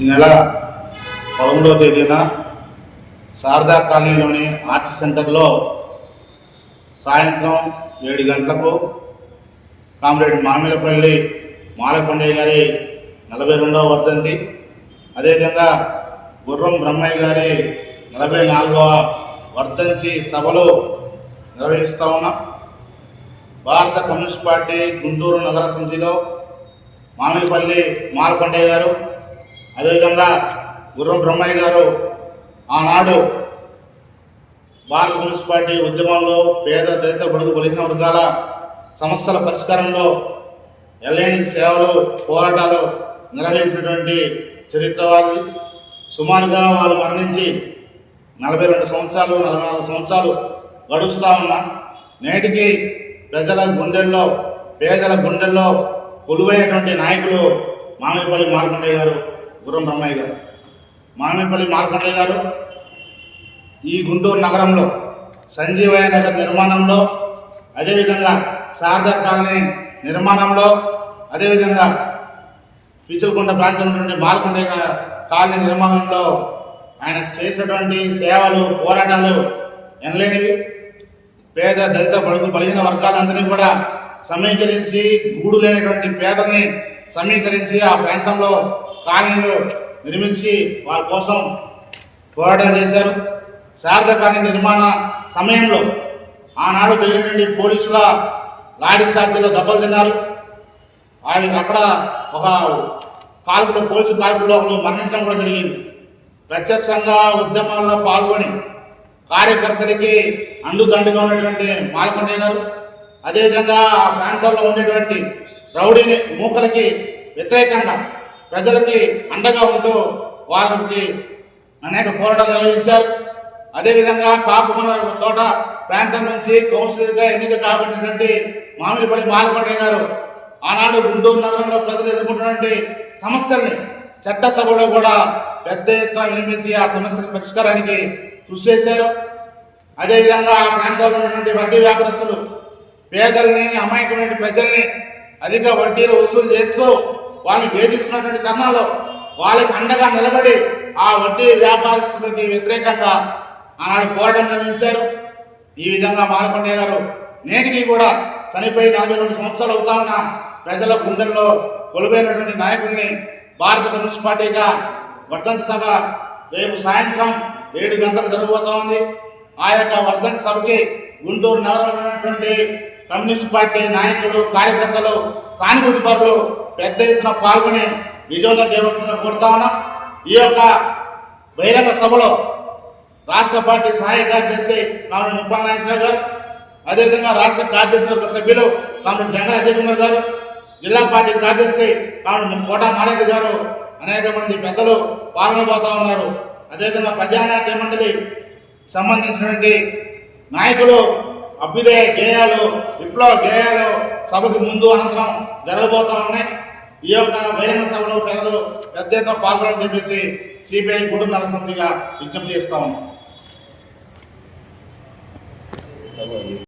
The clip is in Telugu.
ఈ నెల పదమూడవ తేదీన శారదా కాలనీలోని ఆర్ట్స్ సెంటర్లో సాయంత్రం ఏడు గంటలకు కామ్రేడ్ మామిలపల్లి మాలకొండయ్య గారి నలభై రెండవ వర్ధంతి. అదేవిధంగా గుర్రం బ్రహ్మయ్య గారి నలభై నాలుగవ వర్ధంతి సభలు నిర్వహిస్తూ ఉన్నాం. భారత కమ్యూనిస్ట్ పార్టీ గుంటూరు నగర సమితిలో మామిడిపల్లి మాలకొండయ్య గారు అదేవిధంగా గుర్రం బ్రహ్మయ్య గారు ఆనాడు భారత కమ్యూనిస్ట్ పార్టీ ఉద్యమంలో పేద దళిత బడుగు బలిగిన వర్గాల సమస్యల పరిష్కారంలో ఎల్ఐని సేవలు పోరాటాలు నిర్వహించినటువంటి చరిత్ర వారిది సుమారుగా వాళ్ళు మరణించి నలభై రెండు సంవత్సరాలు నలభై నాలుగు సంవత్సరాలు గడుస్తూ ఉన్నా. నేటికి ప్రజల గుండెల్లో పేదల గుండెల్లో కొలువైనటువంటి నాయకులు మామిడిపల్లి మాల్కొండయ్య గారు గుర్రం బ్రహ్మయ్య గారు. మామిడిపల్లి మాల్కొండయ్య గారు. ఈ గుంటూరు నగరంలో సంజీవయ్య నగర్ నిర్మాణంలో అదేవిధంగా శారదా కాలనీ నిర్మాణంలో అదేవిధంగా పిచ్చుకుంట ప్రాంతంలో ఉన్నటువంటి మాల్కొండయ్య కాలనీ నిర్మాణంలో ఆయన చేసినటువంటి సేవలు పోరాటాలు ఎనలేనివి. పేద దళిత బడుగు బలిగిన వర్గాలందరినీ కూడా సమీకరించి గూడు లేనటువంటి పేదల్ని సమీకరించి ఆ ప్రాంతంలో కాలనీలు నిర్మించి వారి కోసం పోరాటం చేశారు. శారద కాలనీ నిర్మాణ సమయంలో ఆనాడు జరిగినటువంటి పోలీసుల లాఠీ చార్జీలో దెబ్బలు తిన్నారు. ఆయన అక్కడ ఒక కాల్పులో పోలీసు కాల్పులో ఒకరు మరణించడం కూడా జరిగింది. ప్రత్యక్షంగా ఉద్యమాల్లో పాల్గొని కార్యకర్తలకి అండుదండుగా ఉన్నటువంటి మాలకొండయ్య గారు అదేవిధంగా ఆ ప్రాంతాల్లో ఉండేటువంటి రౌడీ మూకలకి వ్యతిరేకంగా ప్రజలకి అండగా ఉంటూ వాళ్ళకి అనేక పోరాటాలు నిర్వహించారు. అదేవిధంగా కాపుమన తోట ప్రాంతం నుంచి కౌన్సిలర్గా ఎన్నిక కాబట్టినటువంటి మామిడిపల్లి మాలకొండయ్య గారు ఆనాడు గుంటూరు నగరంలో ప్రజలు ఎదుర్కొంటున్నటువంటి సమస్యల్ని చట్టసభలో కూడా పెద్ద ఎత్తున వినిపించి ఆ సమస్యల పరిష్కారానికి కృషి చేశారు. అదేవిధంగా ఆ ప్రాంతంలో ఉన్నటువంటి వడ్డీ వ్యాపారస్తులు పేదల్ని అమాయకమైన ప్రజల్ని అధిక వడ్డీలు వసూలు చేస్తూ వాళ్ళని వేధిస్తున్నటువంటి తరుణంలో వాళ్ళకి అండగా నిలబడి ఆ వడ్డీ వ్యాపారస్తులకి వ్యతిరేకంగా ఆనాడు పోరాటం నిర్వహించారు. ఈ విధంగా మాలకొండయ్య గారు నేటికి కూడా చనిపోయి నలభై రెండు సంవత్సరాలు అవుతా ఉన్న ప్రజల గుండెల్లో కొలువైనటువంటి నాయకుడిని భారత కమ్యూనిస్ట్ పార్టీగా వర్ధంతి సభ రేపు సాయంత్రం ఏడు గంటలకు జరగబోతా ఉంది. ఆ యొక్క వర్ధంతి సభకి గుంటూరు నగరంలో ఉన్నటువంటి కమ్యూనిస్ట్ పార్టీ నాయకులు కార్యకర్తలు సానుభూతి పరులు పెద్ద ఎత్తున పాల్గొని విజయవంతం చేయవలసిందిగా కోరుతా ఉన్నాం. ఈ యొక్క బహిరంగ సభలో రాష్ట్ర పార్టీ సహాయ కార్యదర్శి కామెడి ముప్పాల నాగేశ్వరరావు గారు అదేవిధంగా రాష్ట్ర కార్యదర్శి సభ్యులు కామెడి జంగ అజయ్ కుమార్ గారు జిల్లా పార్టీ కార్యదర్శి కామెడి కోట మారేది గారు అనేక మంది పెద్దలు పాల్గొనబోతా ఉన్నారు. అదేవిధంగా ప్రజానాట్య మండలి సంబంధించినటువంటి నాయకులు అభ్యుదయ గేయాలు విప్లవ గేయాలు సభకు ముందు అనంతరం జరగబోతా ఉన్నాయి. ఈ యొక్క బహిరంగ సభలో ప్రజలు పెద్ద ఎత్తున పాల్గొనని చెప్పేసి సిపిఐ కుటుంబాల సమితిగా విజ్ఞప్తి చేస్తా ఉన్నాం.